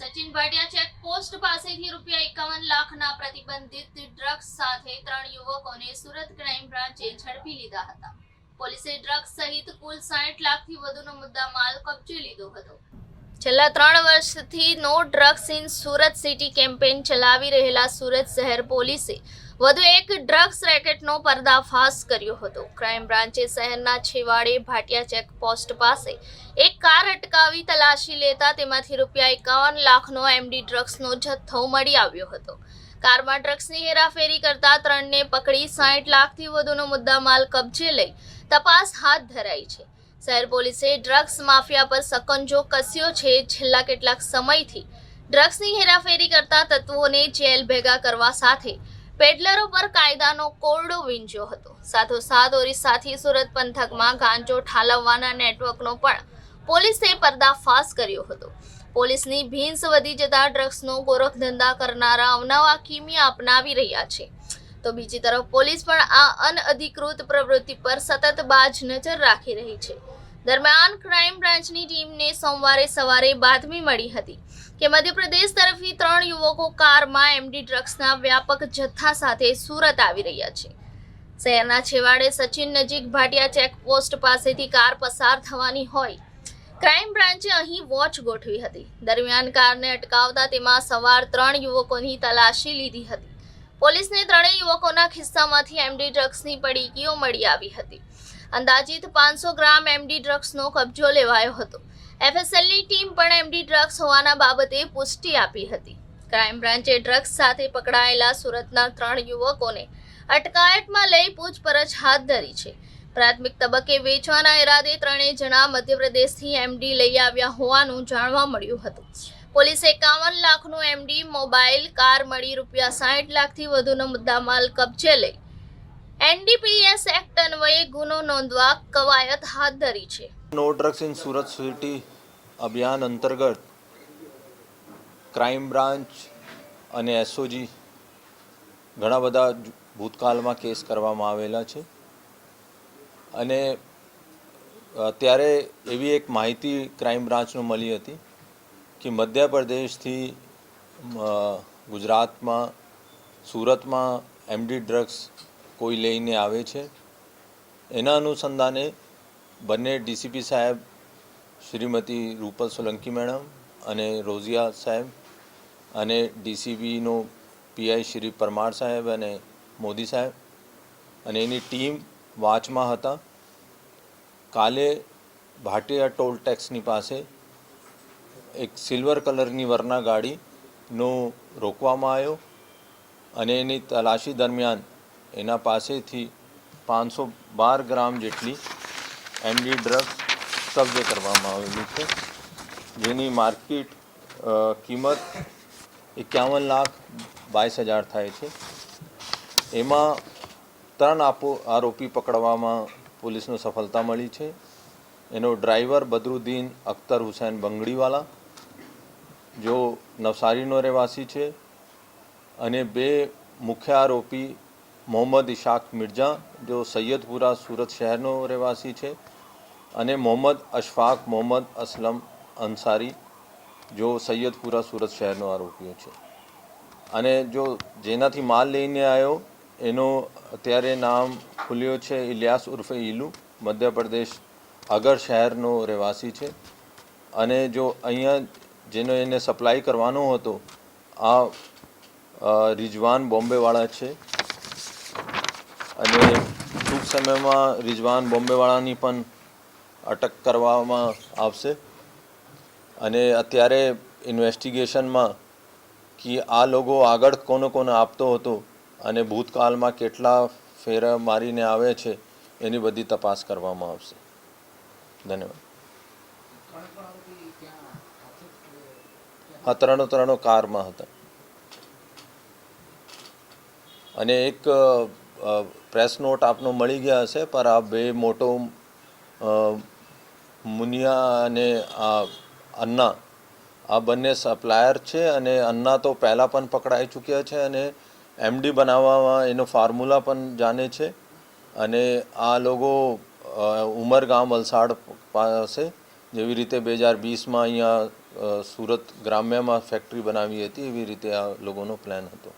Sachin Bhatia checkpost પાસેથી રૂપિયા એકાવન લાખના પ્રતિબંધિત ડ્રગ્સ સાથે ત્રણ યુવકોને સુરત ક્રાઇમ બ્રાન્ચે ઝડપી લીધા હતા. પોલીસે ડ્રગ્સ સહિત કુલ સાઠ લાખથી વધુનો મુદ્દામાલ કબજે લીધો હતો. છેલ્લા ત્રણ વર્ષથી no drugs in Surat city campaign ચલાવી રહેલા સુરત શહેર પોલીસે વધુ એક ડ્રગ્સ રેકેટનો પર્દાફાશ કર્યો હતો. ક્રાઇમ બ્રાન્ચે શહેરના છેવાડે ભાટિયા ચેકપોસ્ટ પાસે એક કાર અટકાવી તલાશી લેતા તેમાંથી રૂપિયા એકાવન લાખનો એમડી ડ્રગ્સનો જથ્થો મળી આવ્યો હતો. કારમાં ડ્રગ્સની હેરાફેરી કરતા ત્રણને પકડી સાઠ લાખથી વધુનો મુદ્દામાલ કબજે લઈ તપાસ હાથ ધરાઈ છે. શહેર પોલીસે ડ્રગ્સ માફિયા પર સકંજો કસ્યો છે છેલ્લા કેટલાક સમયથી. ડ્રગ્સની હેરાફેરી કરતા તત્વોને જેલ ભેગા કરવા સાથે પેડલરો પર કાયદાનો કોરડો વીંજ્યો હતો. સાથોસાથ ઓરિસ્સાથી સુરત પંથકમાં ગાંજો ઠાલવવાના નેટવર્કનો પણ પોલીસે પર્દાફાશ કર્યો હતો. પોલીસની ભીંસ વધી જતા ડ્રગ્સનો ગોરખધંધા કરનારા અવનવા કિમિયા અપનાવી રહ્યા છે. તો બીજી તરફ પોલીસ પણ આ અનઅધિકૃત પ્રવૃત્તિ પર સતત બાજ નજર રાખી રહી છે. દરમિયાન ક્રાઇમ બ્રાન્ચની ટીમને સોમવારે સવારે બાતમી મળી હતી કે મધ્યપ્રદેશ તરફથી ત્રણ યુવકો કારમાં એમડી ડ્રગ્સના વ્યાપક જથ્થા સાથે સુરત આવી રહ્યા છે. શહેરના છેવાડે સચિન નજીક ભાટિયા ચેકપોસ્ટ પાસેથી કાર પસાર થવાની હોય. ક્રાઇમ બ્રાન્ચે અહીં વોચ ગોઠવી હતી. દરમિયાન કારને અટકાવતા તેમાં સવાર ત્રણ યુવકોની તલાશી લીધી હતી. પોલીસને ત્રણેય યુવકોના ખિસ્સામાંથી એમડી ડ્રગ્સની પડીકીઓ મળી આવી હતી. અંદાજિત પાંચસો ગ્રામ એમડી ડ્રગ્સનો કબજો લેવાયો હતો. એફએસએલની ટીમ પણ એમડી ડ્રગ્સ હોવાના બાબતે પુષ્ટિ આપી હતી. ક્રાઇમ બ્રાન્ચે ડ્રગ્સ સાથે પકડાયેલા સુરતના ત્રણ યુવકોને અટકાયતમાં લઈ પૂછપરછ હાથ ધરી છે. પ્રાથમિક તબક્કે વેચવાના ઈરાદે ત્રણેય જણા મધ્યપ્રદેશથી એમડી લઈ આવ્યા હોવાનું જાણવા મળ્યું હતું. પોલીસે એકાવન લાખનું એમડી મોબાઈલ, કાર મળી રૂપિયા સાઠ લાખથી વધુનો મુદ્દામાલ કબજે લઈ. એનડીપીએસ એક્ટ અન્વયે ગુનો નોંધવા કવાયત હાથ ધરી છે. No drugs in Surat city અભિયાન અંતર્ગત ક્રાઇમ બ્રાન્ચ અને એસઓજી ઘણા બધા ભૂતકાળમાં કેસ કરવામાં આવેલા છે. અને ત્યારે એવી એક માહિતી ક્રાઇમ બ્રાન્ચનું મળી હતી. કે મધ્યપ્રદેશથી ગુજરાતમાં, સુરતમાં એમડી ડ્રગ્સ કોઈ લઈને આવે છે? એના અનુસંધાને બંને ડીસીપી સાહેબ, શ્રીમતી રૂપલ સોલંકી મેડમ અને રોઝિયા સાહેબ અને ડીસીબીનો પીઆઈ શ્રી પરમાર સાહેબ અને મોદી સાહેબ અને એની ટીમ વાંચમાં હતા. કાલે ભાટિયા ટોલ ટેક્સની પાસે એક સિલ્વર કલરની વરના ગાડીનો રોકવામાં આવ્યો અને એની તલાશી દરમિયાન એના પાસેથી પાંચસો બાર ગ્રામ જેટલી એમડી ડ્રગ્સ કબજે કરવામાં આવેલી છે, જેની માર્કેટ કિંમત એકાવન લાખ બાવીસ હજાર થાય છે. એમાં ત્રણ આપો, આરોપી પકડવામાં પોલીસને સફળતા મળી છે. એનો ડ્રાઈવર બદરુદ્દીન અખ્તર હુસૈન બંગડીવાલા જો નવસારીનો રહેવાસી છે અને બે મુખ્ય આરોપી મોહમ્મદ ઇશાક મિર્ઝા જો સૈયદપુરા સુરત શહેરનો રહેવાસી છે, અને મોહમ્મદ અશફાક મોહમ્મદ અસલમ અંસારી, જો સૈયદપુરા સુરત શહેરનો આરોપીઓ છે. અને જો જેનાથી માલ લઈને આવ્યો, એનો અત્યારે નામ ખુલ્યો છે ઇલિયાસ ઉર્ફે ઇલુ મધ્યપ્રદેશ અગર શહેરનો રહેવાસી છે. અને જો અહીંયા જેનો એને સપ્લાય કરવાનો હતો, આ રિજવાન બોમ્બેવાળા છે. અને ટૂંક સમયમાં રિજવાન બોમ્બેવાળાની પણ અટક કરવામાં આવશે. અને અત્યારે ઇન્વેસ્ટિગેશનમાં કે આ લોકો આગળ કોને કોને આપતો હતો અને ભૂતકાળમાં કેટલા ફેરા મારીને આવે છે, એની બધી તપાસ કરવામાં આવશે. ધન્યવાદ. હા ત્રણો ત્રણો કારમાં હતા. અને એક પ્રેસ નોટ આપનો મળી ગયા હશે, પર આ બે મોટો મુનિયા અને આ અન્ના, આ બંને સપ્લાયર છે અને અન્ના તો પહેલાં પણ પકડાઈ ચૂક્યા છે અને એમડી બનાવવામાં એનો ફોર્મ્યુલા પણ જાણે છે. અને આ લોકો ઉમરગામ વલસાડ પાસે જેવી રીતે બે હજાર વીસમાં અહીંયા સુરત ગ્રામ્યમાં ફેક્ટરી બનાવી હતી એવી રીતે આ લોકોનો પ્લાન હતો.